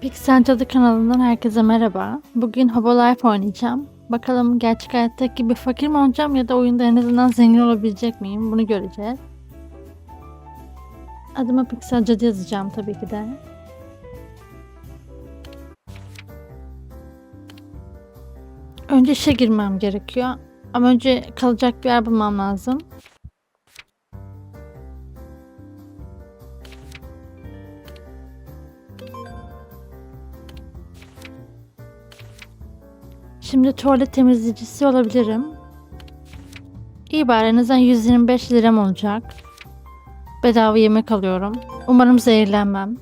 Pixel Cadı kanalından herkese merhaba. Bugün Hobolife oynayacağım. Bakalım gerçek hayattaki gibi fakir mi olacağım ya da oyunda en azından zengin olabilecek miyim? Bunu göreceğiz. Adıma Pixel Cadı yazacağım tabii ki de. Önce işe girmem gerekiyor. Ama önce kalacak bir yer bulmam lazım. Şimdi tuvalet temizleyicisi olabilirim. İyi bari en azından 125 liram olacak. Bedava yemek alıyorum. Umarım zehirlenmem.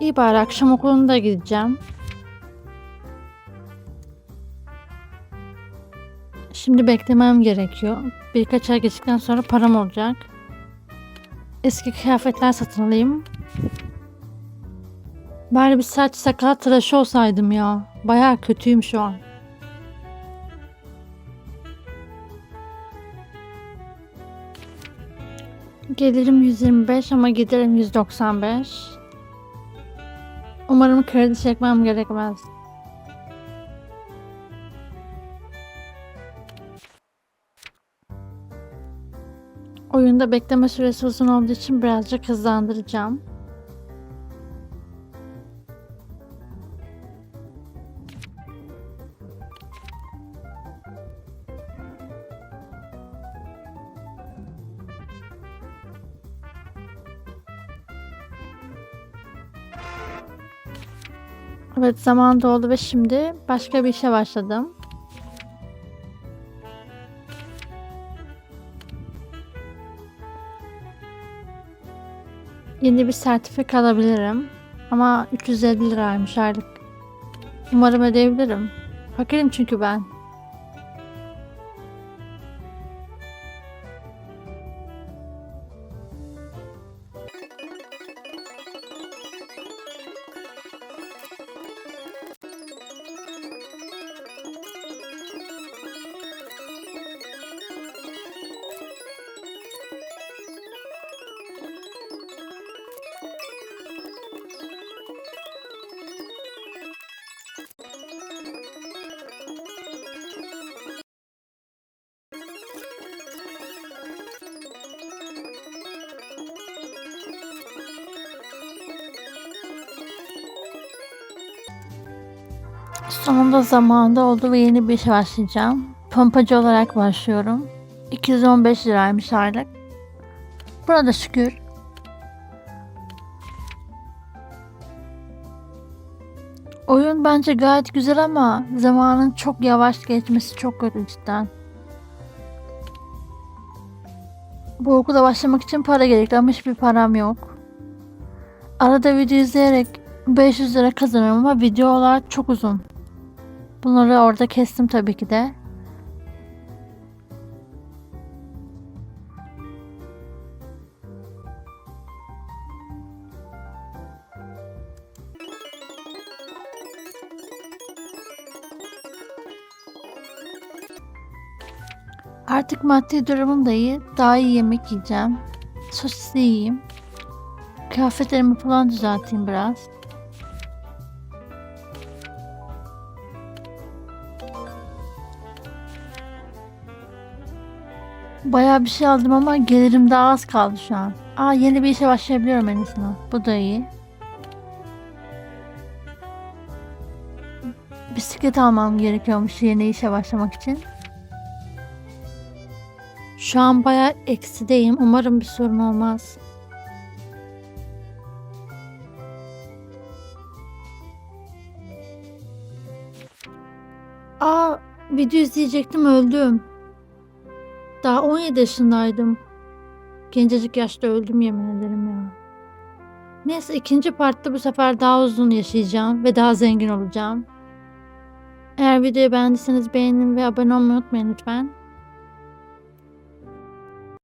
İyi bari akşam okuluna da gideceğim. Şimdi beklemem gerekiyor. Birkaç ay geçtikten sonra param olacak. Eski kıyafetler satın alayım. Bari bir saç sakal tıraşı olsaydım ya. Bayağı kötüyüm şu an. Gelirim 125 ama giderim 195. Umarım kredi çekmem gerekmez. Oyunda bekleme süresi uzun olduğu için birazcık hızlandıracağım. Evet zaman doldu ve şimdi başka bir işe başladım. Yeni bir sertifika alabilirim. Ama 350 liraymış aylık. Umarım ödeyebilirim. Fakirim çünkü ben. Sonunda zamanında oldu ve yeni bir işe başlayacağım. Pompacı olarak başlıyorum. 215 liraymış aylık. Buna da şükür. Oyun bence gayet güzel ama zamanın çok yavaş geçmesi çok kötü cidden. Bu okula başlamak için para gerekli ama hiçbir param yok. Arada video izleyerek 500 lira kazanıyorum ama videolar çok uzun. Bunları orada kestim tabii ki de. Artık maddi durumum da iyi. Daha iyi yemek yiyeceğim. Sosisli yiyeyim. Kıyafetlerimi falan düzelteyim biraz. Bayağı bir şey aldım ama gelirim daha az kaldı şu an. Aa yeni bir işe başlayabiliyorum en azından. Bu da iyi. Bisiklet almam gerekiyormuş yeni işe başlamak için. Şu an bayağı eksideyim. Umarım bir sorun olmaz. Aa video izleyecektim öldüm. Daha 17 yaşındaydım. Gencecik yaşta öldüm yemin ederim ya. Neyse ikinci partta bu sefer daha uzun yaşayacağım ve daha zengin olacağım. Eğer videoyu beğendiyseniz beğenin ve abone olmayı unutmayın lütfen.